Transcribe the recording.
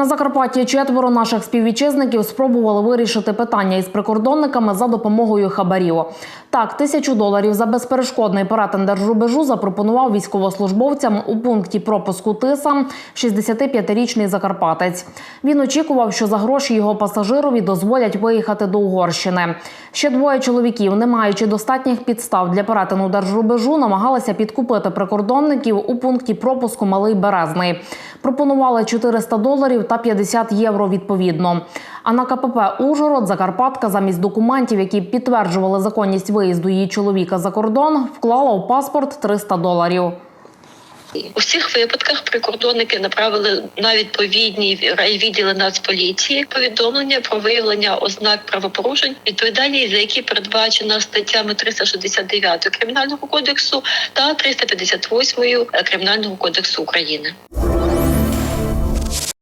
На Закарпатті четверо наших співвітчизників спробували вирішити питання із прикордонниками за допомогою хабарів. Так, тисячу доларів за безперешкодний перетин держрубежу запропонував військовослужбовцям у пункті пропуску Тиса 65-річний закарпатець. Він очікував, що за гроші його пасажирові дозволять виїхати до Угорщини. Ще двоє чоловіків, не маючи достатніх підстав для перетину держрубежу, намагалися підкупити прикордонників у пункті пропуску Малий Березний. Пропонували 400 доларів та 50 євро відповідно. А на КПП Ужгород Закарпатка замість документів, які підтверджували законність виїзду її чоловіка за кордон, вклала у паспорт 300 доларів. У всіх випадках прикордонники направили на відповідні райвідділи Нацполіції повідомлення про виявлення ознак правопорушень, відповідальність за які передбачена статтями 369 кримінального кодексу та 358 Кримінального кодексу України.